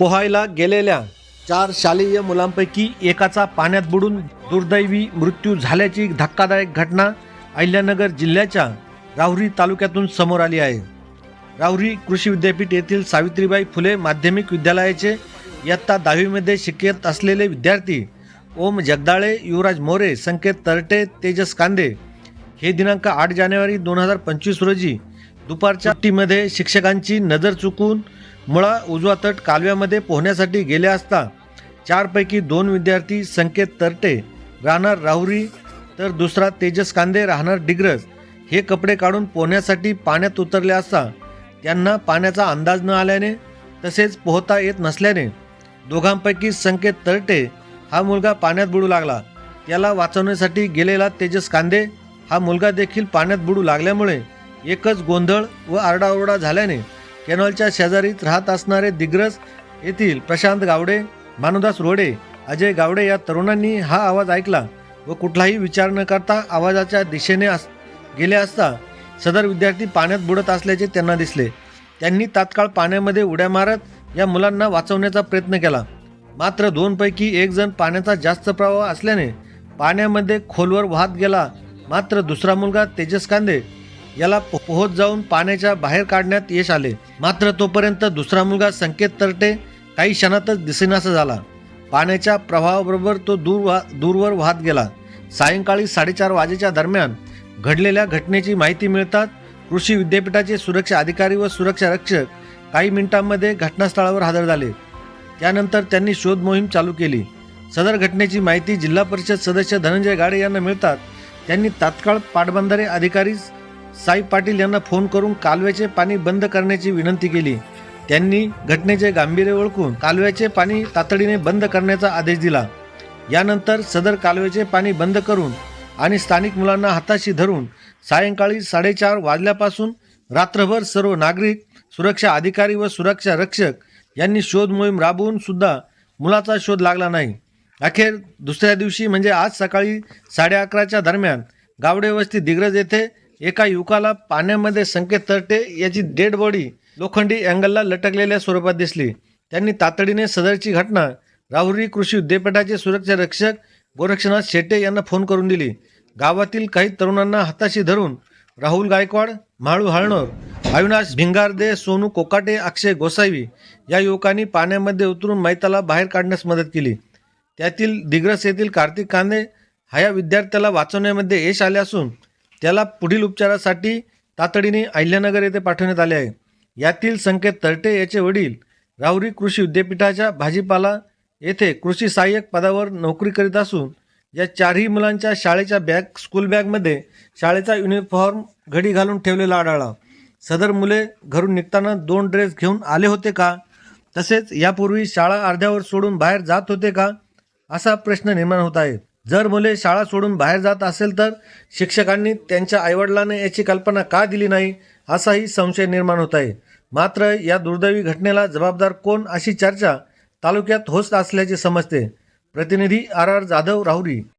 पोहायला गेलेल्या चार शालेय मुलांपैकी एकाचा पाण्यात बुडून दुर्दैवी मृत्यू झाल्याची धक्कादायक घटना अहिल्यानगर जिल्ह्याच्या राहुरी तालुक्यातून समोर आली आहे. राहुरी कृषी विद्यापीठ येथील सावित्रीबाई फुले माध्यमिक विद्यालयाचे इयत्ता दहावीमध्ये शिकत असलेले विद्यार्थी ओम जगदाळे युवराज मोरे संकेत तरटे तेजस कांदे हे दिनांक आठ जानेवारी दोन हजार पंचवीस रोजी दुपारच्या सुट्टीमध्ये शिक्षकांची नजर चुकून मुळा उजवा तट कालव्यामध्ये पोहण्यासाठी गेले असता चारपैकी दोन विद्यार्थी संकेत तरटे राहणार राहुरी तर दुसरा तेजस कांदे राहणार डिग्रज. हे कपडे काढून पोहण्यासाठी पाण्यात उतरले असता त्यांना पाण्याचा अंदाज न आल्याने तसेच पोहता येत नसल्याने दोघांपैकी संकेत तरटे हा मुलगा पाण्यात बुडू लागला. त्याला वाचवण्यासाठी गेलेला तेजस कांदे हा मुलगा देखील पाण्यात बुडू लागल्यामुळे एकच गोंधळ व आरडाओरडा झाल्याने कॅनॉलच्या शेजारीच राहत असणारे दिग्रस येथील प्रशांत गावडे मानुदास रोडे अजय गावडे या तरुणांनी हा आवाज ऐकला व कुठलाही विचार न करता आवाजाच्या दिशेने अस गेले असता सदर विद्यार्थी पाण्यात बुडत असल्याचे त्यांना दिसले. त्यांनी तात्काळ पाण्यामध्ये उड्या मारत या मुलांना वाचवण्याचा प्रयत्न केला. मात्र दोनपैकी एक जण पाण्याचा जास्त प्रवाह असल्याने पाण्यामध्ये खोलवर वाहत गेला. मात्र दुसरा मुलगा तेजस कांदे याला पो- पोहत जाऊन पाण्याच्या बाहेर काढण्यात यश आले. मात्र तोपर्यंत दुसरा मुलगा संकेत तरटे काही क्षणातच दिसेनासा झाला. पाण्याच्या प्रवाहाबरोबर तो दूर वा दूरवर वाहत गेला. सायंकाळी साडेचार वाजेच्या दरम्यान घडलेल्या घटनेची माहिती मिळताच कृषी विद्यापीठाचे सुरक्षा अधिकारी व सुरक्षा रक्षक काही मिनिटांमध्ये घटनास्थळावर हजर झाले. त्यानंतर त्यांनी शोध मोहीम चालू केली. सदर घटनेची माहिती जिल्हा परिषद सदस्य धनंजय गाडे यांना मिळतात त्यांनी तात्काळ पाटबंधारे अधिकारी साई पाटील यांना फोन करून कालव्याचे पाणी बंद करण्याची विनंती केली. त्यांनी घटनेचे गांभीर्य ओळखून कालव्याचे पाणी तातडीने बंद करण्याचा आदेश दिला. यानंतर सदर कालव्याचे पाणी बंद करून आणि स्थानिक मुलांना हाताशी धरून सायंकाळी साडेचार वाजल्यापासून रात्रभर सर्व नागरिक सुरक्षा अधिकारी व सुरक्षा रक्षक यांनी शोध मोहीम राबवून सुद्धा मुलाचा शोध लागला नाही. अखेर दुसऱ्या दिवशी म्हणजे आज सकाळी साडे अकराच्या दरम्यान गावडे वस्ती दिग्रज येथे एका युवकाला पाण्यामध्ये संकेत तरटे याची डेड बॉडी लोखंडी अँगलला लटकलेल्या स्वरूपात दिसली. त्यांनी तातडीने सदरची घटना राहुरी कृषी विद्यापीठाचे सुरक्षा रक्षक गोरक्षनाथ शेटे यांना फोन करून दिली. गावातील काही तरुणांना हाताशी धरून राहुल गायकवाड म्हाळू हळणोर अविनाश भिंगारदे सोनू कोकाटे अक्षय गोसावी या युवकांनी पाण्यामध्ये उतरून मैताला बाहेर काढण्यास मदत केली. त्यातील दिग्रस येथील कार्तिक कांदे हा या विद्यार्थ्याला वाचवण्यामध्ये यश आले असून त्याला पुढील उपचारासाठी तातडीने अहिल्यानगर येथे पाठवण्यात आले आहे. यातील संकेत तरटे याचे वडील राहुरी कृषी विद्यापीठाच्या भाजीपाला येथे कृषी सहाय्यक पदावर नोकरी करीत असून या चारही मुलांच्या शाळेच्या बॅग स्कूल बॅगमध्ये शाळेचा युनिफॉर्म घडी घालून ठेवलेला आढळला. सदर मुले घरून निघताना दोन ड्रेस घेऊन आले होते का? तसेच यापूर्वी शाळा अर्ध्यावर सोडून बाहेर जात होते का? असा प्रश्न निर्माण होत आहे. जर मुले शाळा सोडून बाहेर जात असेल तर शिक्षकांनी त्यांच्या आईवडिलांना याची कल्पना का दिली नाही असाही संशय निर्माण होत आहे. मात्र या दुर्दैवी घटनेला जबाबदार कोण अशी चर्चा तालुक्यात होत असल्याचे समजते. प्रतिनिधी आर आर जाधव राहुरी.